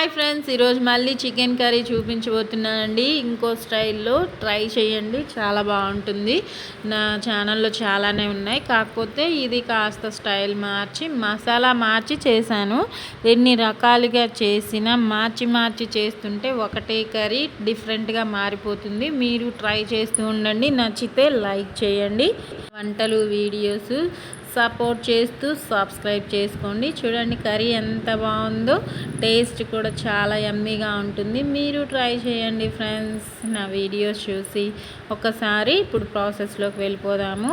Hi friends ఈరోజు మళ్ళీ chicken curry చూపించబోతున్నానండి. ఇంకో స్టైల్లో ట్రై చేయండి చాలా బాగుంటుంది. నా ఛానల్లో చాలానే ఉన్నాయి. కాకపోతే ఇది కాస్త స్టైల్ మార్చి మసాలా మార్చి చేశాను. ఎన్ని రకాలుగా చేసినా మార్చి మార్చి చేస్తుంటే ఒకటే కర్రీ డిఫరెంట్గా మారిపోతుంది. మీరు ట్రై చేస్తూ ఉండండి. నచ్చితే లైక్ చేయండి. వంటలు వీడియోస్ సపోర్ట్ చేస్తూ సబ్స్క్రైబ్ చేసుకోండి. చూడండి కర్రీ ఎంత బాగుందో. టేస్ట్ కూడా చాలా యమ్మీగా ఉంటుంది. మీరు ట్రై చేయండి ఫ్రెండ్స్. నా వీడియోస్ చూసి ఒకసారి ఇప్పుడు ప్రాసెస్లోకి వెళ్ళిపోదాము.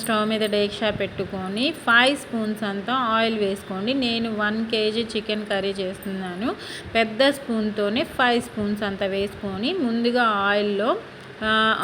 స్టవ్ మీద డేక్షా పెట్టుకొని ఫైవ్ స్పూన్స్ అంతా ఆయిల్ వేసుకోండి. నేను వన్ కేజీ చికెన్ కర్రీ చేస్తున్నాను. పెద్ద స్పూన్తోనే ఫైవ్ స్పూన్స్ అంత వేసుకొని ముందుగా ఆయిల్లో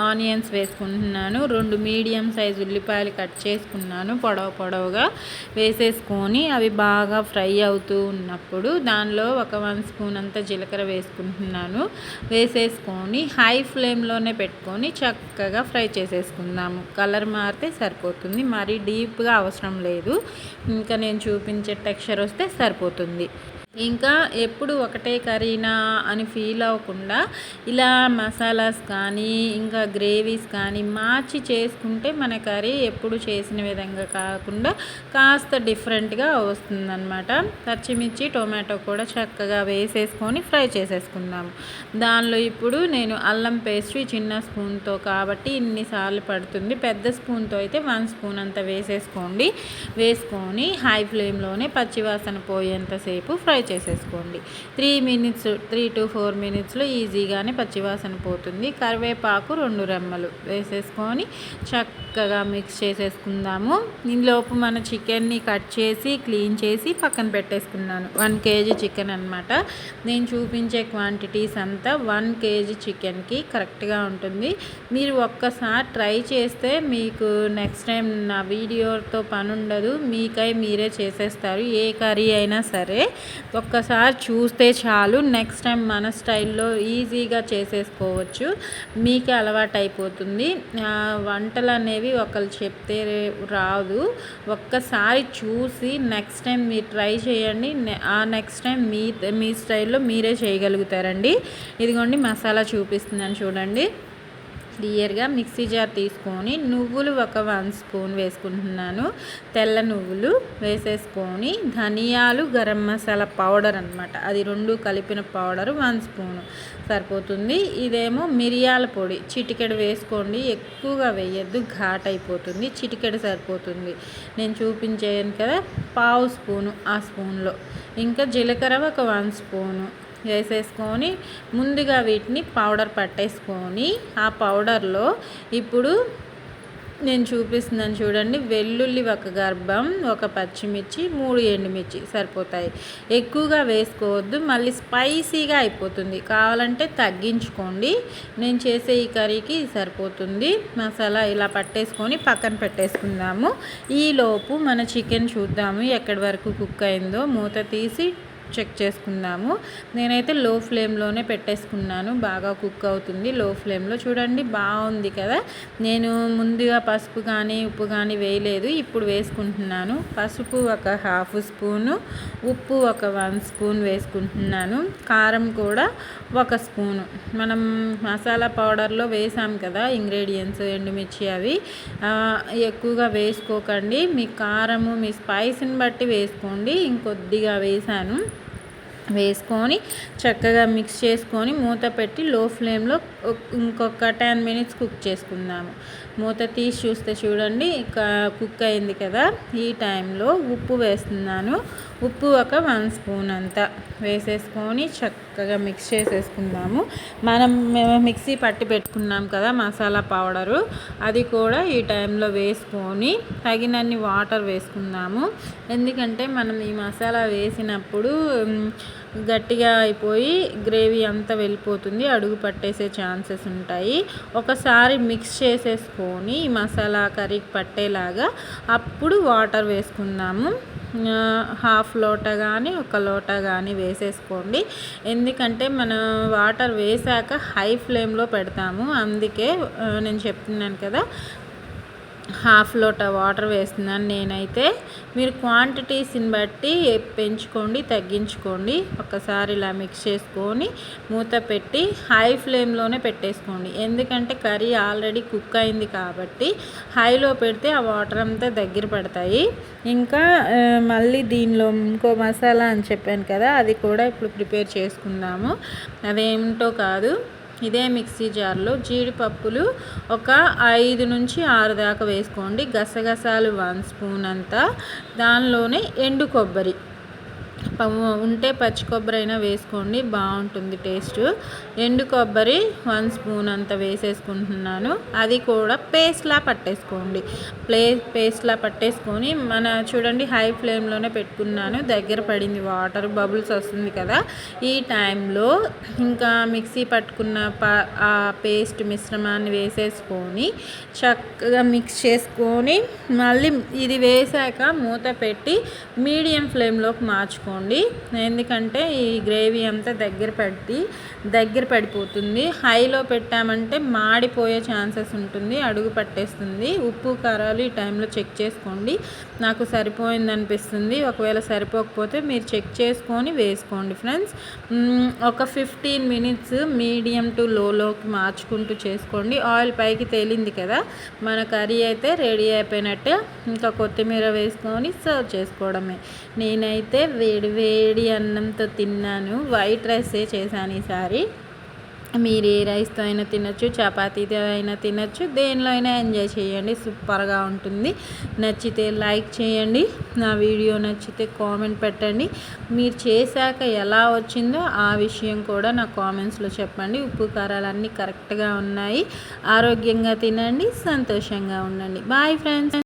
ఆనియన్స్ వేసుకుంటున్నాను. రెండు మీడియం సైజు ఉల్లిపాయలు కట్ చేసుకున్నాను. పొడవు పొడవుగా వేసేసుకొని అవి బాగా ఫ్రై అవుతూ ఉన్నప్పుడు దానిలో ఒక వన్ స్పూన్ అంత జీలకర్ర వేసుకుంటున్నాను. వేసేసుకొని హై ఫ్లేమ్లోనే పెట్టుకొని చక్కగా ఫ్రై చేసేసుకుందాము. కలర్ మారితే సరిపోతుంది. మరీ డీప్గా అవసరం లేదు. ఇంకా నేను చూపించే టెక్స్చర్ వస్తే సరిపోతుంది. ఇంకా ఎప్పుడు ఒకటే కర్రీనా అని ఫీల్ అవ్వకుండా ఇలా మసాలాస్ కానీ ఇంకా గ్రేవీస్ కానీ మార్చి చేసుకుంటే మన కర్రీ ఎప్పుడు చేసిన విధంగా కాకుండా కాస్త డిఫరెంట్గా వస్తుందన్నమాట. పచ్చిమిర్చి టొమాటో కూడా చక్కగా వేసేసుకొని ఫ్రై చేసేసుకుందాము. దానిలో ఇప్పుడు నేను అల్లం పేస్ట్ చిన్న స్పూన్తో కాబట్టి ఇన్నిసార్లు పడుతుంది. పెద్ద స్పూన్తో అయితే వన్ స్పూన్ అంత వేసేసుకోండి. వేసుకొని హై ఫ్లేమ్లోనే పచ్చివాసన పోయేంతసేపు ఫ్రై చేసేసుకోండి. Three minutes three to four మినిట్స్లో ఈజీగానే పచ్చివాసన పోతుంది. కరివేపాకు రెండు రెమ్మలు వేసేసుకొని చక్కగా మిక్స్ చేసేసుకుందాము. దీనిలోపు మన చికెన్ని కట్ చేసి క్లీన్ చేసి పక్కన పెట్టేసుకున్నాను. వన్ కేజీ చికెన్ అనమాట నేను చూపించే క్వాంటిటీస్ అంతా వన్ కేజీ చికెన్కి కరెక్ట్గా ఉంటుంది. మీరు ఒక్కసారి ట్రై చేస్తే మీకు నెక్స్ట్ టైం నా వీడియోతో పని ఉండదు మీకై మీరే చేసేస్తారు. ఏ కర్రీ అయినా సరే. ఒక్కసారి చూస్తే చాలు. నెక్స్ట్ టైం మన స్టైల్లో ఈజీగా చేసేసుకోవచ్చు. మీకే అలవాటు అయిపోతుంది వంటలు అనేవి ఒకళ్ళు చెప్తే రాదు. ఒక్కసారి చూసి నెక్స్ట్ టైం మీరు ట్రై చేయండి. ఆ నెక్స్ట్ టైం మీ మీ స్టైల్లో మీరే చేయగలుగుతారండి. ఇదిగోండి మసాలా చూపిస్తున్నాను చూడండి. క్లియర్గా మిక్సీ జార్ తీసుకొని నువ్వులు ఒక వన్ స్పూన్ వేసుకుంటున్నాను. తెల్ల నువ్వులు వేసేసుకొని ధనియాలు గరం మసాలా పౌడర్ అనమాట అది రెండు కలిపిన పౌడర్ వన్ స్పూను. సరిపోతుంది. ఇదేమో మిరియాల పొడి. చిటికెడు వేసుకోండి. ఎక్కువగా వేయద్దు. ఘాట్ అయిపోతుంది. చిటికెడు సరిపోతుంది. నేను చూపించాను కదా. పావు స్పూను ఆ స్పూన్లో. ఇంకా జీలకర్ర ఒక వన్ స్పూను. వేసేసుకొని ముందుగా వీటిని పౌడర్ పట్టేసుకొని ఆ పౌడర్లో ఇప్పుడు నేను చూపిస్తున్నాను చూడండి వెల్లుల్లి ఒక గర్భం ఒక పచ్చిమిర్చి మూడు ఎండుమిర్చి సరిపోతాయి. ఎక్కువగా వేసుకోవద్దు మళ్ళీ స్పైసీగా అయిపోతుంది. కావాలంటే తగ్గించుకోండి. నేను చేసే ఈ కర్రీకి సరిపోతుంది. మసాలా ఇలా పట్టేసుకొని పక్కన పెట్టేసుకుందాము. ఈలోపు మన చికెన్ చూద్దాము ఎక్కడి వరకు కుక్ అయిందో. మూత తీసి చెక్ చేసుకుందాము నేనైతే లో ఫ్లేమ్లోనే పెట్టేసుకున్నాను. బాగా కుక్ అవుతుంది. లో ఫ్లేమ్లో చూడండి బాగుంది కదా. నేను ముందుగా పసుపు కానీ ఉప్పు కానీ వేయలేదు. ఇప్పుడు వేసుకుంటున్నాను. పసుపు ఒక హాఫ్ స్పూను ఉప్పు ఒక వన్ స్పూన్ వేసుకుంటున్నాను. కారం కూడా ఒక స్పూను. మనం మసాలా పౌడర్లో వేసాం కదా ఇంగ్రీడియంట్స్ ఎండుమిర్చి అవి. ఎక్కువగా వేసుకోకండి. మీ కారము మీ స్పైస్ని బట్టి వేసుకోండి. ఇంకొద్దిగా వేసాను. వేసుకొని చక్కగా మిక్స్ చేసుకొని మూత పెట్టి లో ఫ్లేమ్లో ఇంకొక టెన్ మినిట్స్ కుక్ చేసుకుందాము. మూత తీసి చూస్తే చూడండి కుక్ అయింది కదా. ఈ టైంలో ఉప్పు వేస్తున్నాను. ఉప్పు ఒక వన్ స్పూన్ అంతా వేసేసుకొని చక్కగా మిక్స్ చేసేసుకుందాము మనం మిక్సీ పట్టి పెట్టుకున్నాం కదా మసాలా పౌడరు అది కూడా ఈ టైంలో వేసుకొని తగినన్ని వాటర్ వేసుకుందాము. ఎందుకంటే మనం ఈ మసాలా వేసినప్పుడు గట్టిగా అయిపోయి గ్రేవీ అంతా వెళ్ళిపోతుంది అడుగు పట్టేసే ఛాన్సెస్ ఉంటాయి. ఒకసారి మిక్స్ చేసేసుకొని మసాలా కర్రీకి పట్టేలాగా అప్పుడు వాటర్ వేసుకుందాము. హాఫ్ లోట కానీ ఒక లోట కానీ వేసేసుకోండి. ఎందుకంటే మనం వాటర్ వేసాక హై ఫ్లేమ్లో పెడతాము. అందుకే నేను చెప్తున్నాను కదా హాఫ్ లోట వాటర్ వేస్తున్నాను నేనైతే. మీరు క్వాంటిటీస్ని బట్టి పెంచుకోండి తగ్గించుకోండి. ఒకసారి ఇలా మిక్స్ చేసుకొని మూత పెట్టి హై ఫ్లేమ్లోనే పెట్టేసుకోండి. ఎందుకంటే కర్రీ ఆల్రెడీ కుక్ అయింది కాబట్టి హైలో పెడితే ఆ వాటర్ అంతా దగ్గర పడతాయి. ఇంకా మళ్ళీ దీనిలో ఇంకో మసాలా అని చెప్పాను కదా అది కూడా ఇప్పుడు ప్రిపేర్ చేసుకుందాము. అదేమిటో కాదు. ఇదే మిక్సీ జార్లో జీడిపప్పులు ఒక ఐదు నుంచి ఆరు దాకా వేసుకోండి. గసగసాలు వన్ స్పూన్ అంతా. దానిలోనే ఎండు కొబ్బరి. ఉంటే పచ్చి కొబ్బరి అయినా వేసుకోండి బాగుంటుంది టేస్ట్. ఎండు కొబ్బరి వన్ స్పూన్ అంత వేసేసుకుంటున్నాను. అది కూడా పేస్ట్లా పట్టేసుకోండి. ప్లే పేస్ట్లా పట్టేసుకొని మన చూడండి హై ఫ్లేమ్లోనే పెట్టుకున్నాను. దగ్గర పడింది వాటర్ బబుల్స్ వస్తుంది కదా. ఈ టైంలో ఇంకా మిక్సీ పట్టుకున్న ఆ పేస్ట్ మిశ్రమాన్ని వేసేసుకొని చక్కగా మిక్స్ చేసుకొని మళ్ళీ ఇది వేసాక మూత పెట్టి మీడియం ఫ్లేమ్లోకి మార్చుకోండి. చేసుకోండి ఎందుకంటే ఈ గ్రేవీ అంతా దగ్గర పడి దగ్గర పడిపోతుంది. హైలో పెట్టామంటే మాడిపోయే ఛాన్సెస్ ఉంటుంది. అడుగు పట్టేస్తుంది. ఉప్పు కారాలు ఈ టైంలో చెక్ చేసుకోండి. నాకు సరిపోయింది అనిపిస్తుంది. ఒకవేళ సరిపోకపోతే మీరు చెక్ చేసుకొని వేసుకోండి ఫ్రెండ్స్. ఒక ఫిఫ్టీన్ మినిట్స్ మీడియం టు లోలోకి మార్చుకుంటూ చేసుకోండి. ఆయిల్ పైకి తేలింది కదా. మన కర్రీ అయితే రెడీ అయిపోయినట్టే. ఇంకా కొత్తిమీర వేసుకొని సర్వ్ చేసుకోవడమే. నేనైతే వేడి వేడి అన్నంతో తిన్నాను. వైట్ రైసే చేశాను ఈసారి. మీరు ఏ రైస్తో అయినా తినచ్చు చపాతీతో అయినా తినచ్చు దేనిలో అయినా ఎంజాయ్ చేయండి. సూపర్గా ఉంటుంది. నచ్చితే లైక్ చేయండి. నా వీడియో నచ్చితే కామెంట్ పెట్టండి. మీరు చేశాక ఎలా వచ్చిందో ఆ విషయం కూడా నా కామెంట్స్లో చెప్పండి. ఉప్పు కారాలు అన్నీ కరెక్ట్గా ఉన్నాయి. ఆరోగ్యంగా తినండి సంతోషంగా ఉండండి. Bye friends